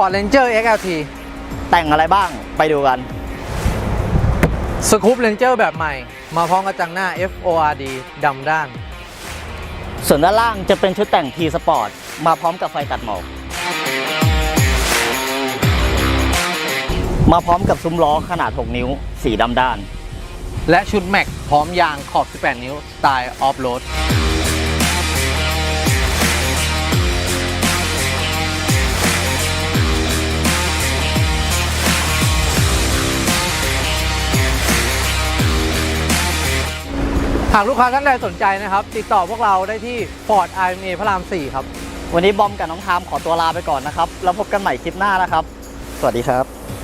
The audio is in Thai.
Ford Ranger XLT แต่งอะไรบ้างไปดูกัน Scoop Ranger แบบใหม่ มาพร้อมกระจังหน้า FORD ดำด้าน ส่วนด้านล่างจะเป็นชุดแต่ง T Sport มาพร้อมกับไฟตัดหมอก มาพร้อมกับซุ้มล้อขนาด 6 นิ้ว สีดำด้าน และชุดแม็กพร้อมยางขอบ 18 นิ้วสไตล์ออฟโรดากลูกค้าท่านใดสนใจนะครับ ติดต่อพวกเราได้ที่ Ford IMA พระราม 4 ครับ วันนี้บอมกับน้องทามขอตัวลาไปก่อนนะครับ แล้วพบกันใหม่คลิปหน้านะครับ สวัสดีครับ